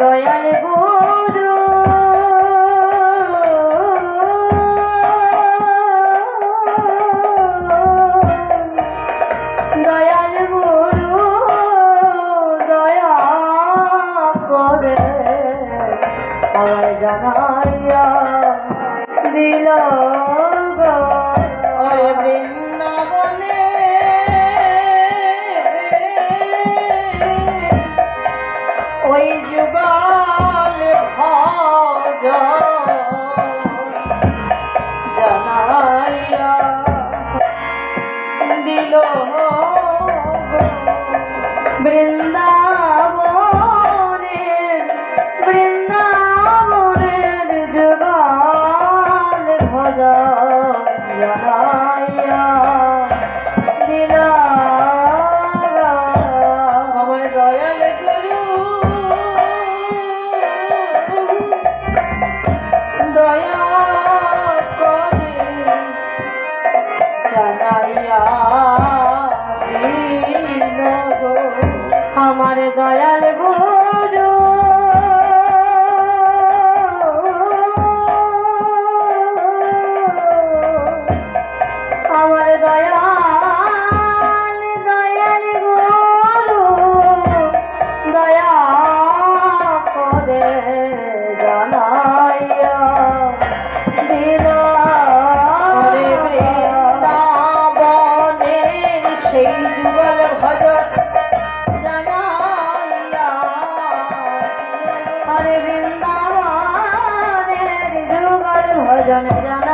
দয়াল গুরু দয়াল গুরু দয়া করে আমার জানাইয়া দিল গো। ওই যুগল ভজ জানাইয়া দিল বৃন্দাবনের বৃন্দাবনের যুগল ভজ জানাইয়া দয়া করে জানাইয়া। আমার দয়াল গুরু আমার দয়াল দয়াল গুরু দয়া জনের